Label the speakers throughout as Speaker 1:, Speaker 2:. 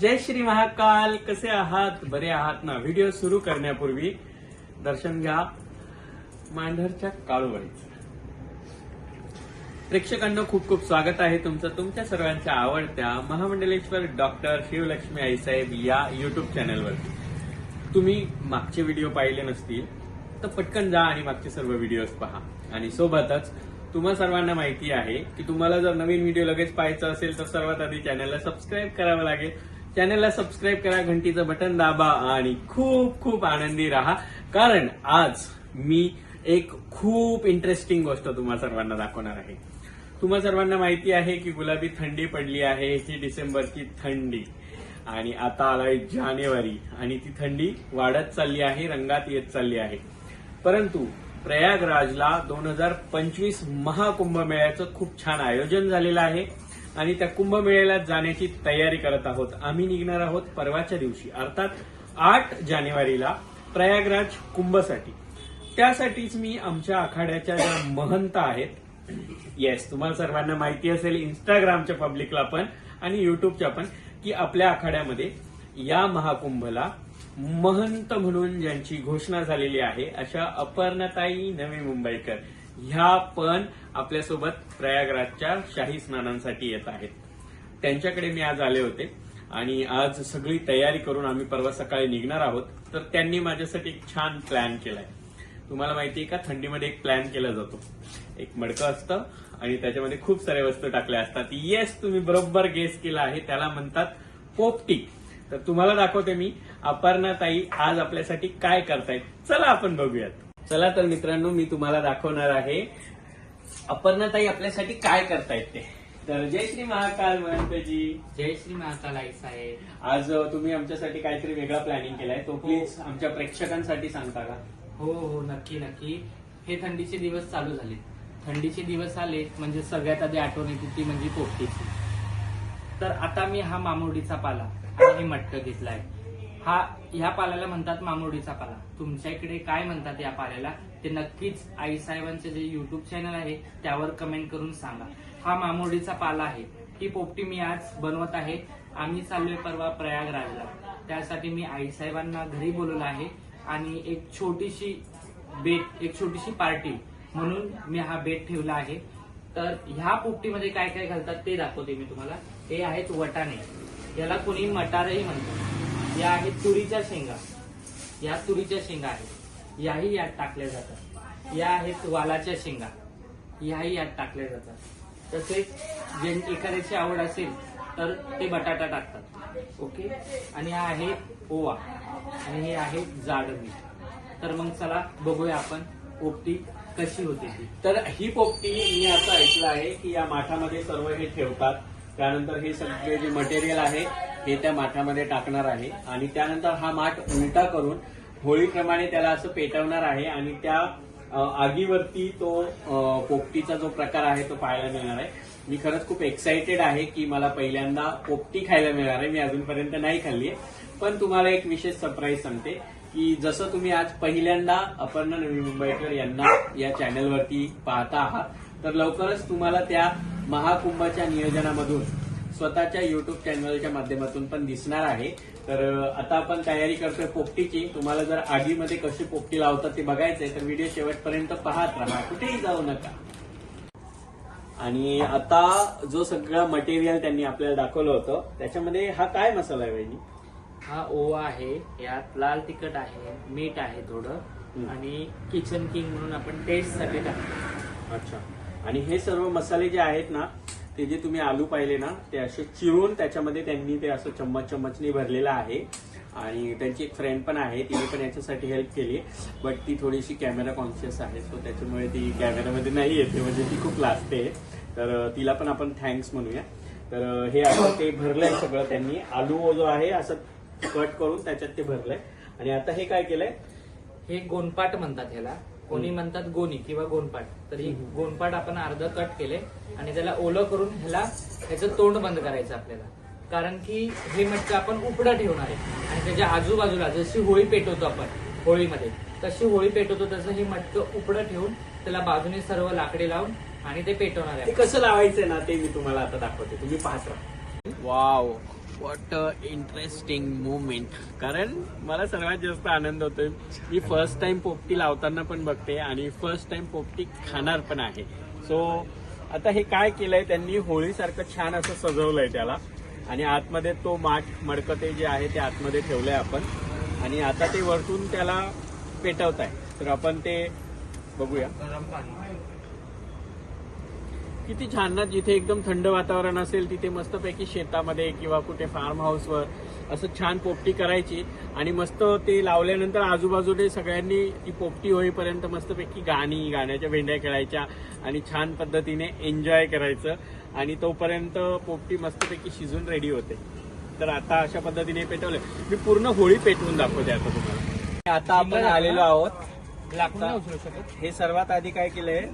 Speaker 1: जय श्री महाकाल. कसे आहात? बरे आहात ना? व्हिडिओ सुरू करण्यापूर्वी दर्शन घ्या. मांढरच्या काळूबाईचं प्रेक्षकांना खूप खूप स्वागत आहे तुमचं. तुमच्या सर्वांच्या आवडत्या महामंडलेश्वर डॉक्टर शिवलक्ष्मी आईसाहेब या युट्यूब चॅनलवर तुम्ही मागचे व्हिडिओ पाहिले नसतील तर पटकन जा आणि मागचे सर्व व्हिडिओज पहा. आणि सोबतच तुम्हा सर्वांना माहिती आहे की तुम्हाला जर नवीन व्हिडिओ लगेच पाहायचा असेल तर सर्वात आधी चॅनलला सबस्क्राईब करावं लागेल. चॅनलला सबस्क्राईब करा घंटीचं बटन दाबा आणि खूप खूप आनंदी राहा. कारण आज मी एक खूप इंटरेस्टिंग गोष्ट तुम्हा सर्वांना दाखवणार आहे. तुम्हा सर्वांना माहिती आहे की गुलाबी थंडी पडली आहे ही डिसेंबरची थंडी. आणि आता आलाय जानेवारी आणि ती थंडी वाढत चालली आहे रंगात येत चालली आहे. परंतु प्रयागराजला दोन हजार पंचवीस महाकुंभमेळ्याचं खूप छान आयोजन झालेलं आहे. आणि त्या कुंभमेळ्याला जाण्याची तयारी करत आहोत. आम्ही निघणार आहोत परवाच्या दिवशी अर्थात आठ जानेवारीला प्रयागराज कुंभसाठी. त्यासाठीच मी आमच्या आखाड्याच्या ज्या महंत आहेत येस तुम्हाला सर्वांना माहिती असेल इंस्टाग्रामच्या पब्लिकला पण आणि युट्यूबच्या पण की आपल्या आखाड्यामध्ये या महाकुंभला महंत म्हणून ज्यांची घोषणा झालेली आहे अशा अपर्णताई नवी मुंबईकर. ह्या पण आपल्यासोबत प्रयागराजच्या शाही स्नानांसाठी येत आहेत. त्यांच्याकडे मी आज आले होते आणि आज सगळी तयारी करून आम्ही परवा सकाळी निघणार आहोत. तर त्यांनी माझ्यासाठी एक छान प्लॅन केलाय. तुम्हाला माहिती आहे का? थंडीमध्ये एक प्लॅन केला जातो. एक मडकं असतं आणि त्याच्यामध्ये खूप साऱ्या वस्तू टाकल्या असतात. येस तुम्ही बरोबर गेस केला आहे. त्याला म्हणतात पोपटी. तर तुम्हाला दाखवते मी. अपर्णाताई आज आपल्यासाठी काय करतायत? चला आपण बघूयात. चला तर मित्रांनो मी तुम्हाला दाखवणार आहे. अपर्णाताई आपल्यासाठी काय करतायत ते? तर जय श्री महाकाल महंतजी
Speaker 2: जय श्री महाकाल आई साहेब.
Speaker 1: आज अ, तुम्ही आमच्यासाठी काहीतरी वेगळा प्लॅनिंग केलाय. तो प्लीज आमच्या प्रेक्षकांसाठी सांगता का?
Speaker 2: हो हो नक्की नक्की. हे थंडीचे दिवस चालू झाले थंडीचे दिवस आले म्हणजे सगळ्यात आधी आठवण येते ती म्हणजे पोपटीची. तर आता मी हा मामुर्डीचा पाला आणि हे मटक घेतलाय. हा ह्या पाल्याला म्हणतात मामुर्डीचा पाला. तुमच्या इकडे काय म्हणतात या पाल्याला? ते नक्कीच आई साहेबांचे जे युट्यूब चॅनल आहे त्यावर कमेंट करून सांगा. हा मामुर्डीचा पाला आहे. ही पोपटी मी आज बनवत आहे. आम्ही चाललोय परवा प्रयागराजला. त्यासाठी मी आई साहेबांना घरी बोलवलं आहे. आणि एक छोटीशी बेट एक छोटीशी पार्टी म्हणून मी हा बेट ठेवला आहे. तर ह्या पोपटीमध्ये काय काय घालतात ते दाखवते मी तुम्हाला. हे आहेत वटाणे. याला कोणी मटारही म्हणतात. या आहेत तुरीच्या शेंगा. या तुरीच्या शेंगा आहेत. याही यात टाकल्या जातात. या आहेत वालाच्या शेंगा. याही यात टाकल्या जातात. तसेच जे एखाद्याची आवड असेल तर ते बटाटा टाकतात. ओके? आणि हा आहे ओवा. आणि हे आहे जाड मीठ. तर मग चला बघूया आपण पोपटी कशी होते ती.
Speaker 1: तर ही पोपटी मी असं ऐकलं आहे की या माठामध्ये सर्व हे ठेवतात. त्यानंतर हे सगळे जे मटेरियल आहे हे त्या माठामध्ये टाकणार आहे. आणि त्यानंतर हा माठ उलटा करून होळीप्रमाणे त्याला असं पेटवणार आहे. आणि त्या आगीवरती तो पोपटीचा जो प्रकार आहे तो पाहायला मिळणार आहे. मी खरंच खूप एक्साइटेड आहे की मला पहिल्यांदा पोपटी खायला मिळणार आहे. मी अजूनपर्यंत नाही खाल्ली आहे. पण तुम्हाला एक विशेष सरप्राईज सांगते की जसं तुम्ही आज पहिल्यांदा अपर्णा नवी मुंबईकर यांना या चॅनलवरती पाहता आहात तर लवकरच तुम्हाला त्या महाकुंभाच्या नियोजनामधून स्वतःच्या युट्यूब चॅनलच्या माध्यमातून पण दिसणार आहे. तर आता आपण तयारी करतोय पोपटीची. तुम्हाला जर आगीमध्ये कशी पोपटी लावतात ते बघायचंय तर व्हिडिओ शेवटपर्यंत पाहत राहा. कुठेही जाऊ नका. आणि आता जो सगळं मटेरियल त्यांनी आपल्याला दाखवलं होतं त्याच्यामध्ये हा काय मसाला आहे वहिनी?
Speaker 2: हा ओवा आहे. यात लाल तिखट आहे मीठ आहे थोडं. आणि किचन किंग म्हणून आपण टेस्टसाठी टाकतो.
Speaker 1: अच्छा. आणि हे सर्व मसाले जे आहेत ना ते जे तुम्ही आलू पाहिले ना ते असे चिरून त्याच्यामध्ये त्यांनी ते असं चम्मच चम्मचने भरलेलं आहे. आणि त्यांची एक फ्रेंड पण आहे तिने पण याच्यासाठी हेल्प केली. बट ती थोडीशी कॅमेरा कॉन्शियस आहे सो त्याच्यामुळे ती कॅमेरामध्ये नाही येते. म्हणजे ती खूप लाजते. तर तिला पण आपण थँक्स म्हणूया. तर हे असं ते भरलंय सगळं त्यांनी. आलू जो आहे असं कट करून त्याच्यात ते भरलंय. आणि आता हे काय केलंय?
Speaker 2: हे गोनपाट म्हणतात ह्याला. कोणी म्हणतात गोनी किंवा गोनपाट तर ही. गोनपाट आपण अर्ध कट केले आणि त्याला ओलं करून ह्याला ह्याचं तोंड बंद करायचं आपल्याला. कारण की हे मटकं आपण उपडं ठेवणार आहे. आणि त्याच्या आजूबाजूला जशी होळी पेटवतो आपण होळीमध्ये तशी होळी पेटवतो तसं हे मटकं उपडं ठेवून त्याला बाजूने सर्व लाकडे लावून आणि ते पेटवणार आहे.
Speaker 1: कसं लावायचंय ना ते मी तुम्हाला आता दाखवते. तुम्ही पाहत राहा. वाव. वॉट इंटरेस्टिंग मुवमेंट कारण मला सर्वात जास्त आनंद होतोय मी फर्स्ट टाइम पोपटी लावताना पण बघते आणि फर्स्ट टाइम पोपटी खाणार पण आहे. सो आता हे काय केलंय त्यांनी होळीसारखं छान असं सजवलंय त्याला. आणि आतमध्ये तो माठ मडकते जे आहे ते आतमध्ये ठेवलंय आपण. आणि आता ते वरतून त्याला पेटवत आहे तर आपण ते बघूया. किती छान ना जिथे एकदम थंड वातावरण असेल तिथे मस्तपैकी शेतामध्ये किंवा कुठे फार्म हाऊसवर असं छान पोपटी करायची. आणि मस्त ते लावल्यानंतर आजूबाजूने सगळ्यांनी ती पोपटी होईपर्यंत मस्तपैकी गाणी गाण्याच्या भेंड्या खेळायच्या आणि छान पद्धतीने एन्जॉय करायचं. आणि तोपर्यंत पोपटी मस्तपैकी शिजून रेडी होते. तर आता अशा पद्धतीने पेटवले. मी पूर्ण होळी पेटवून दाखवते आता तुम्हाला. आता आपण आलेलो आहोत. हे सर्वात आधी काय केलंय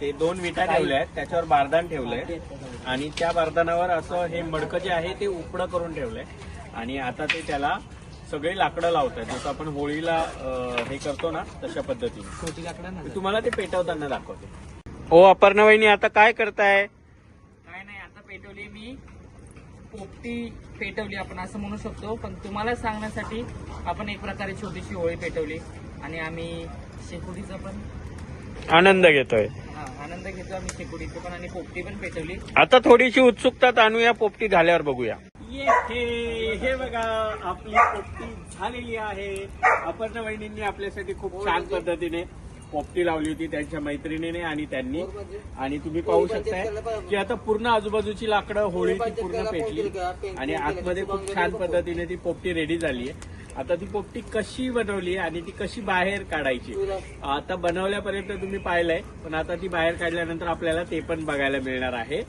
Speaker 1: ते दोन विटा ठेवल्या आहेत. त्याच्यावर बारदान ठेवलंय. आणि त्या बारदानावर असं हे मडकं जे आहे ते उपडं करून ठेवलंय. आणि आता ते त्याला सगळी लाकडं लावत आहेत जसं आपण होळीला अं, हे करतो ना तशा पद्धतीने.
Speaker 2: छोटी लाकडं
Speaker 1: मी तुम्हाला ते पेटवताना दाखवते. ओ अपर्णा वहिनी आता काय करताय?
Speaker 2: काय नाही आता पेटवली मी. पोपटी पेटवली आपण असं म्हणू शकतो. पण तुम्हाला सांगण्यासाठी आपण एक प्रकारे छोटीशी होळी पेटवली. आणि आम्ही शेकोटीचा पण
Speaker 1: आनंद घेतोय.
Speaker 2: हा, आनंद घेतो आम्ही शेकोटीचं पण आणि पोपटी पण पेटवली.
Speaker 1: आता थोडीशी उत्सुकता आणूया पोपटी झाल्यावर बघूया. हे हे बघा आपली पोपटी झालेली आहे. अपर्णा वहिनींनी आपल्यासाठी खूप छान पद्धतीने पोपटी लावली होती त्यांच्या मैत्रिणीने आणि त्यांनी. आणि तुम्ही पाहू शकताय की आता पूर्ण आजूबाजूची लाकडं होळीची पूर्ण पेटली आणि आतमध्ये खूप छान पद्धतीने ती पोपटी रेडी झाली आहे आता ती पोपटी कशी बनवली आणि ती कशी बाहेर काढायची? आता बनवल्यापर्यंत तुम्ही पाहिलंय पण आता ती बाहेर काढल्यानंतर आपल्याला ते पण बघायला मिळणार आहे.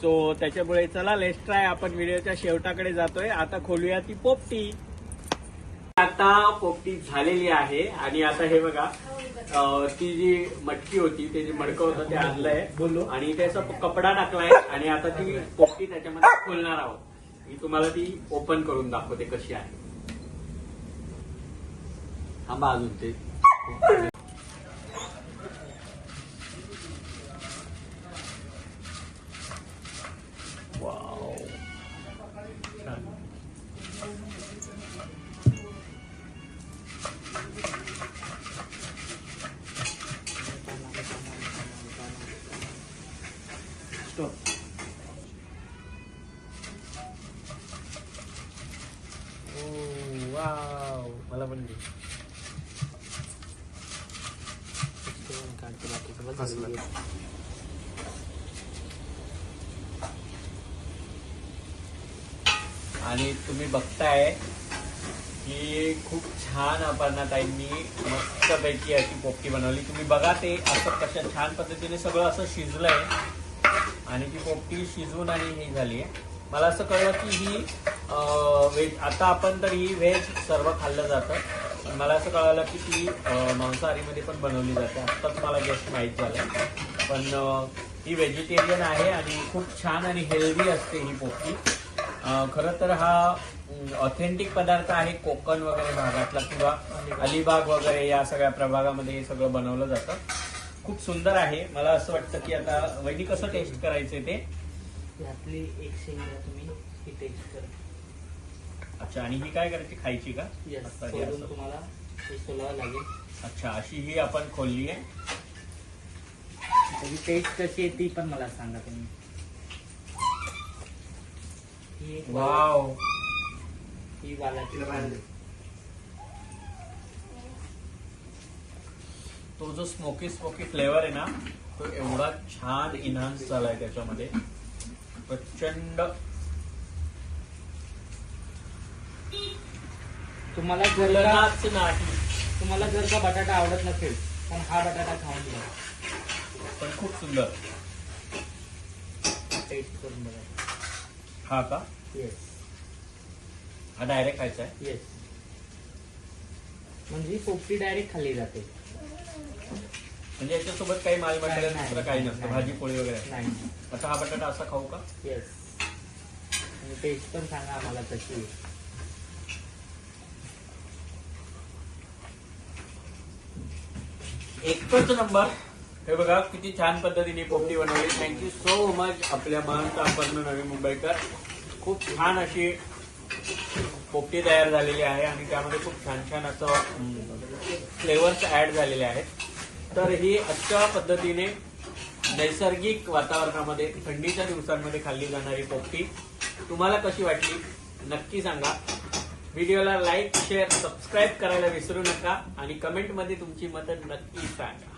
Speaker 1: सो त्याच्यामुळे चला लेट्स ट्राय आपण व्हिडिओच्या शेवटाकडे जातोय. आता खोलूया ती पोपटी. आता पोपटी झालेली आहे आणि आता हे बघा ती जी मटकी होती ते जे मडकं होतं ते आणलंय. बोललो आणि त्याचा कपडा टाकलाय आणि आता ती पोपटी त्याच्यामध्ये खोलणार आहोत. मी तुम्हाला ती ओपन करून दाखवते कशी आहे. थांबा अजून ते. मला पण दे. आणि तुम्ही बघताय की खूप छान अपर्णाताईंनी मस्तपैकी अशी पोपटी बनवली. तुम्ही बघा ते असं कशा छान पद्धतीने सगळं असं शिजलंय. आणि ती पोपटी शिजून आणि ही झाली आहे मला असं कळलं की ही व्हेज आता आपण तर ही व्हेज सर्व खाल्लं जातं. मला असं कळालं की ती मांसाहारीमध्ये पण बनवली जाते. आत्ताच मला जस्ट माहीत झालं. पण ही व्हेजिटेरियन आहे आणि खूप छान आणि हेल्दी असते ही पोपटी खरं तर हा ऑथेंटिक पदार्थ आहे. कोकण वगैरे भागातला किंवा अलिबाग वगैरे या सगळ्या प्रभागामध्ये हे सगळं बनवलं जातं. खूप सुंदर आहे. मला असं वाटतं की आता वैदिक कसं टेस्ट करायचं ते?
Speaker 2: यातली एक शेंगा तुम्ही ही टेस्ट करता.
Speaker 1: अच्छा आणि ही काय करायची? खायची का?
Speaker 2: यस
Speaker 1: हे असं.
Speaker 2: तुम्हाला हे सोलावं लागेल.
Speaker 1: अच्छा अशी ही आपण खोलली आहे.
Speaker 2: त्याची टेस्ट कशी आहे ती पण मला सांगा तुम्ही. ही एक
Speaker 1: वाव.
Speaker 2: ही वालाची
Speaker 1: तो जो स्मोकी स्मोकी फ्लेवर आहे ना तो एवढा छान इन्हान्स झालाय त्याच्यामध्ये. प्रचंड
Speaker 2: तुम्हाला जर का तुम्हाला जर का बटाटा आवडत नसेल पण हा बटाटा खाऊन घ्या.
Speaker 1: पण खूप सुंदर.
Speaker 2: टेस्ट करून बघा.
Speaker 1: हा का?
Speaker 2: येस
Speaker 1: हा डायरेक्ट खायचा आहे?
Speaker 2: येस म्हणजे पोपटी डायरेक्ट खाल्ली जाते.
Speaker 1: म्हणजे याच्यासोबत काही माल मटेरियल
Speaker 2: नाही,
Speaker 1: दुसरं काही नसतं
Speaker 2: नाही.
Speaker 1: भाजी पोळी वगैरे.
Speaker 2: नाही
Speaker 1: आता हा बटाटा असा खाऊ का?
Speaker 2: येस आणि टेस्ट पण सांगा आम्हाला आहे.
Speaker 1: एकच नंबर. हे बघा किती छान पद्धतीने पोपटी बनवली. थँक्यू सो मच आपल्या महंत आपण नवी मुंबईकर. खूप छान अशी पोपटी तयार झालेली आहे आणि त्यामध्ये खूप छान छान असं फ्लेवर्स ऍड झालेले आहेत. तर ही अशा पद्धतीने नैसर्गिक वातावरणामध्ये थंडीच्या दिवसांमध्ये खाल्ली जाणारी पोपटी तुम्हाला कशी वाटली? नक्की सांगा. व्हिडिओला लाईक शेअर सबस्क्राईब करायला विसरू नका आणि कमेंटमध्ये तुमची मतं नक्की सांगा